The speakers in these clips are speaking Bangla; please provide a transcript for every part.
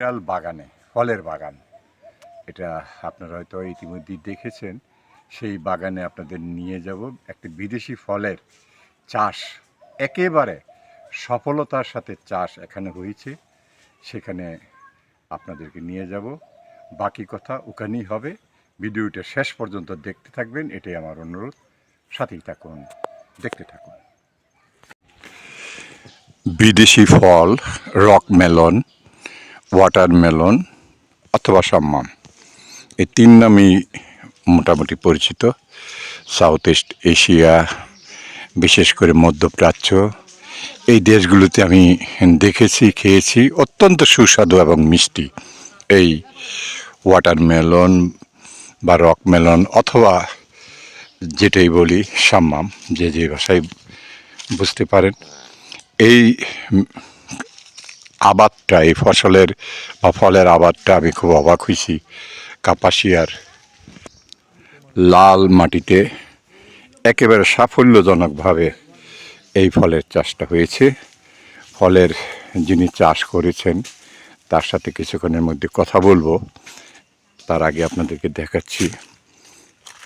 বিশাল বাগানে, ফলের বাগান। এটা আপনারা হয়তো ইতিমধ্যেই দেখেছেন। সেই বাগানে আপনাদের নিয়ে যাব। একটি বিদেশি ফলের চাষ একেবারে সফলতার সাথে চাষ এখানে হয়েছে। সেখানে আপনাদেরকে নিয়ে যাব। বাকি কথা ওখানেই হবে। ভিডিওটা শেষ পর্যন্ত দেখতে থাকবেন। এটাই আমার অনুরোধ। সাথেই থাকুন, দেখতে থাকুন। বিদেশি ফল রক মেলন ওয়াটারমেলন অথবা সাম্মাম। এই তিন নামই মোটামুটি পরিচিত। সাউথ ইস্ট এশিয়া বিশেষ করে মধ্যপ্রাচ্য। এই দেশগুলোতে আমি দেখেছি, খেয়েছি, অত্যন্ত সুস্বাদু এবং মিষ্টি। এই ওয়াটারমেলন বা রকমেলন অথবা যেটাই বলি, সাম্মাম, যে যে ভাষায় বুঝতে পারেন। এই আবাদটা, এই ফসলের বা ফলের আবাদটা আমি খুব অবাক হয়েছি। কাপাসিয়ার লাল মাটিতে একেবারে সাফল্যজনকভাবে এই ফলের চাষটা হয়েছে। ফলের যিনি চাষ করেছেন, তার সাথে কিছুক্ষণের মধ্যে কথা বলব। তার আগে আপনাদেরকে দেখাচ্ছি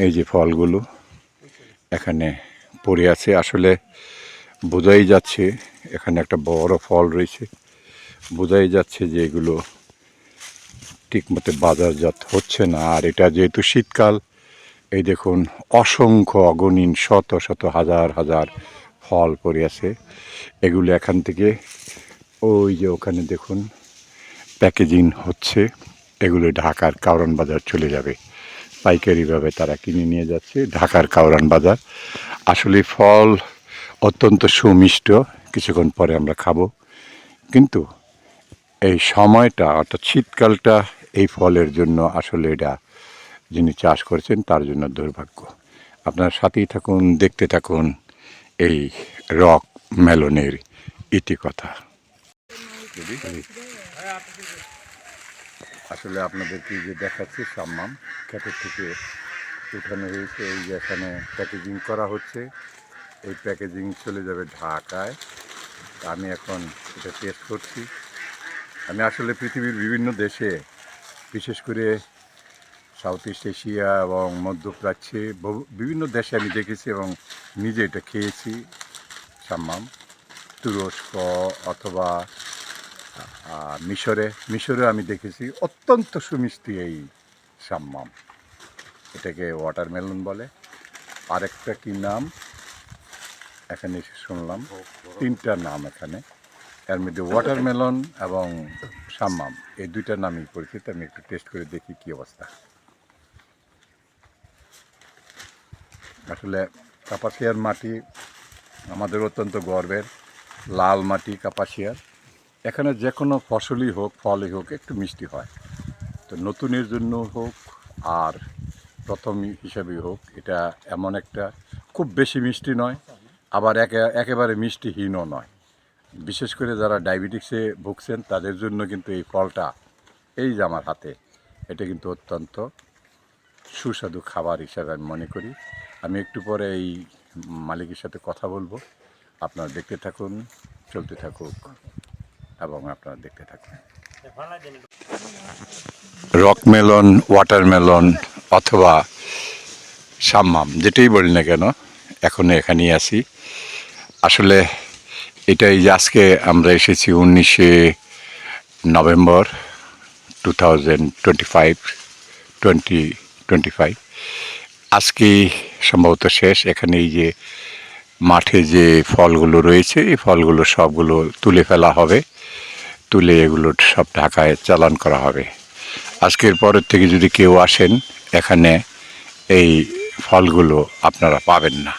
এই যে ফলগুলো এখানে পড়ে আছে। আসলে বোঝাই যাচ্ছে, এখানে একটা বড় ফল রয়েছে। বোঝাই যাচ্ছে যে এগুলো ঠিকমতো বাজারজাত হচ্ছে না। আর এটা যেহেতু শীতকাল, এই দেখুন, অসংখ্য অগণিন, শত শত হাজার হাজার ফল পড়ে আছে। এগুলো এখান থেকে, ওই যে ওখানে দেখুন, প্যাকেজিং হচ্ছে। এগুলো ঢাকার কাউরান বাজার চলে যাবে। পাইকারিভাবে তারা কিনে নিয়ে যাচ্ছে ঢাকার কাউরান বাজার। আসলে ফল অত্যন্ত সুমিষ্ট, কিছুক্ষণ পরে আমরা খাব। কিন্তু এই সময়টা, অর্থাৎ শীতকালটা, এই ফলের জন্য আসলে এটা যিনি চাষ করেছেন, তার জন্য দুর্ভাগ্য। আপনার সাথেই থাকুন, দেখতে থাকুন এই রক মেলনের ইতিকথা আসলে আপনাদেরকে যে দেখাচ্ছি, সাম্মাম ক্ষেতের থেকে উঠানো হয়েছে। এই যে এখানে প্যাকেজিং করা হচ্ছে। এই প্যাকেজিং চলে যাবে ঢাকায়। আমি এখন এটা টেস্ট করছি। আমি আসলে পৃথিবীর বিভিন্ন দেশে বিশেষ করে সাউথ ইস্ট এশিয়া এবং মধ্যপ্রাচ্যে বহু বিভিন্ন দেশে আমি দেখেছি এবং নিজে এটা খেয়েছি সাম্মাম। তুরস্ক অথবা মিশরে মিশরে আমি দেখেছি। অত্যন্ত সুমিষ্টি এই সাম্মাম। এটাকে ওয়াটারমেলন বলে। আরেকটা কি নাম? এখানে এসে শুনলাম। তিনটা নাম এখানে। এর মধ্যে ওয়াটারমেলন এবং সাম্মাম। এই দুইটা নামই পরিচিত, আমি একটু টেস্ট করে দেখি কি অবস্থা। আসলে কাপাসিয়ার মাটি আমাদের অত্যন্ত গর্বের, লাল মাটি কাপাসিয়ার। এখানে যে কোনো ফসলই হোক, ফলই হোক, একটু মিষ্টি হয়। তো নতুনের জন্য হোক, আর প্রথম হিসাবেই হোক, এটা এমন একটা খুব বেশি মিষ্টি নয়, আবার একে একেবারে মিষ্টিহীনও নয়। বিশেষ করে যারা ডায়াবেটিক্সে ভুগছেন, তাদের জন্য কিন্তু এই ফলটা, এই যে আমার হাতে, এটা কিন্তু অত্যন্ত সুস্বাদু খাবার হিসাবে আমি মনে করি। আমি একটু পরে এই মালিকের সাথে কথা বলব। আপনারা দেখতে থাকুন, চলতে থাকুক, এবং আপনারা দেখতে থাকুন। রকমেলন, ওয়াটারমেলন অথবা সাম্মাম, যেটাই বলি না কেন এখন এখানেই আছি। আসলে এটাই যে আজকে আমরা এসেছি উনিশে November two thousand twenty five, twenty twenty five. আজকেই সম্ভবত শেষ। এখানে এই যে মাঠে যে ফলগুলো রয়েছে, এই ফলগুলো সবগুলো তুলে ফেলা হবে। তুলে এগুলো সব ঢাকায় চালান করা হবে। আজকের পরের থেকে যদি কেউ আসেন, এখানে এই ফলগুলো আপনারা পাবেন না।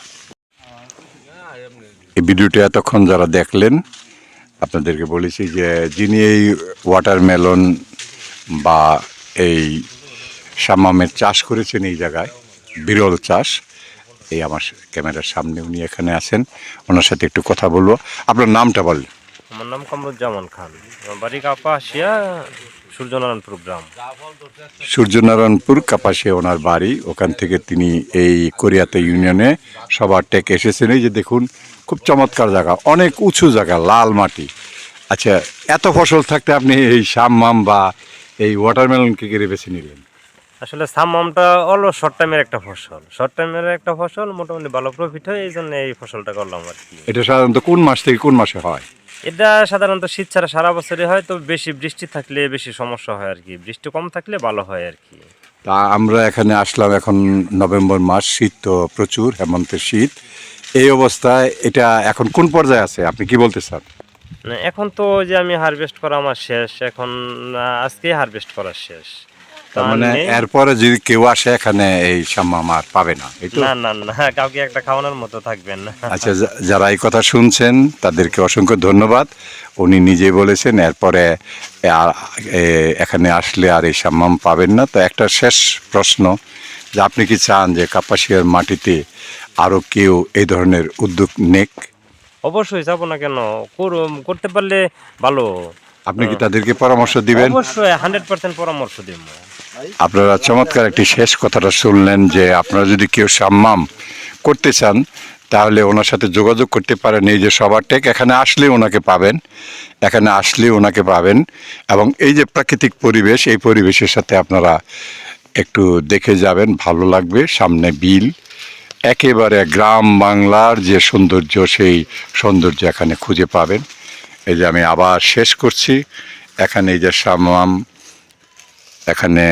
এই ভিডিওটা এতক্ষণ যারা দেখলেন, আপনাদেরকে বলেছি যে যিনি এই ওয়াটারমেলন বা এই সামামের চাষ করেছেন এই জায়গায়, বিরল চাষ, এই আমার ক্যামেরার সামনে উনি এখানে আছেন, ওনার সাথে একটু কথা বলব। আপনার নামটা বলেন। আমার নাম কামরুজ্জামান খান। বাড়ি কাপা আসিয়া সূর্যনারায়ণপুর গ্রাম সূর্যনারায়ণপুর কাপাসে ওনার বাড়ি ওখান থেকে তিনি এই কোরিয়াতে ইউনিয়নে সবার টেক এসেছেন। এই যে দেখুন খুব চমৎকার জায়গা অনেক উঁচু জায়গা লাল মাটি। আচ্ছা এত ফসল থাকতে আপনি এই শাম বা এই ওয়াটারমেলন কি করে বেছে নিলেন? আসলে সামামটা হলো শর্ট টাইমের একটা ফসল। শর্ট টাইমের একটা ফসল মোটামুটি ভালো প্রফিট হয় এই জন্য এই ফসলটা করলাম আর কি। এটা সাধারণত কোন মাস থেকে কোন মাসে হয়? এটা সাধারণত শীত ছাড়া সারা বছরই হয় তো বেশি বৃষ্টি থাকলে বেশি সমস্যা হয় আর কি। বৃষ্টি কম থাকলে ভালো হয় আর কি। তা আমরা এখানে আসলাম এখন নভেম্বর মাস শীত তো প্রচুর হেমন্তের শীত। এই অবস্থায় এটা এখন কোন পর্যায়ে আছে? আপনি কি বলতে চান এখন তো যে আমি হারভেস্ট করা আমার শেষ এখন আহ, আজকেই হারভেস্ট করা শেষ। তার মানে আমি- এরপরে যদি কেউ আসে এখানে এই শাম্মাম আর পাবে না। না না না কাউকে একটা খাওয়ানোর মতো থাকবেন না। আচ্ছা যারা এই কথা শুনছেন তাদেরকে অসংখ্য ধন্যবাদ। উনি নিজেই বলেছেন এরপরে এখানে আসলে আর এই সাম্মাম পাবেন না। তো একটা শেষ প্রশ্ন যে আপনি কি চান যে কাপাসিয়ার মাটিতে আরও কেউ এই ধরনের উদ্যোগ নেক? অবশ্যই যাব না কেন করতে পারলে ভালো। আপনি কি তাদেরকে পরামর্শ দিবেন? অবশ্যই হান্ড্রেড পার্সেন্ট পরামর্শ দিব। আপনারা চমৎকার একটি শেষ কথাটা শুনলেন যে আপনারা যদি কেউ সাম্মাম করতে চান, তাহলে ওনার সাথে যোগাযোগ করতে পারেন। এই যে সবার টেক, এখানে আসলে ওনাকে পাবেন। এখানে আসলে ওনাকে পাবেন। এবং এই যে প্রাকৃতিক পরিবেশ, এই পরিবেশের সাথে আপনারা একটু দেখে যাবেন, ভালো লাগবে। সামনে বিল, একেবারে গ্রাম বাংলার যে সৌন্দর্য, সেই সৌন্দর্য এখানে খুঁজে পাবেন। এই যে আমি আবার শেষ করছি। এখানে এই যে সামাম এখানে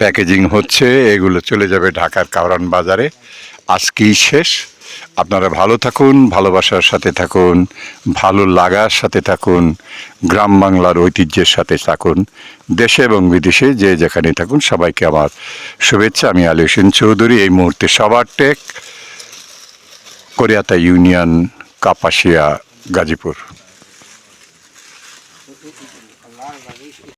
প্যাকেজিং হচ্ছে, এগুলো চলে যাবে ঢাকার কাউরান বাজারে। আজকেই শেষ। আপনারা ভালো থাকুন, ভালোবাসার সাথে থাকুন, ভালো লাগার সাথে থাকুন, গ্রাম বাংলার ঐতিহ্যের সাথে থাকুন, দেশে এবং বিদেশে যে যেখানে থাকুন, সবাইকে আমার শুভেচ্ছা। আমি আলী হোসেন চৌধুরী, এই মুহূর্তে সবার টেক, কোরিয়াতা ইউনিয়ন, কাপাসিয়া, গাজীপুর।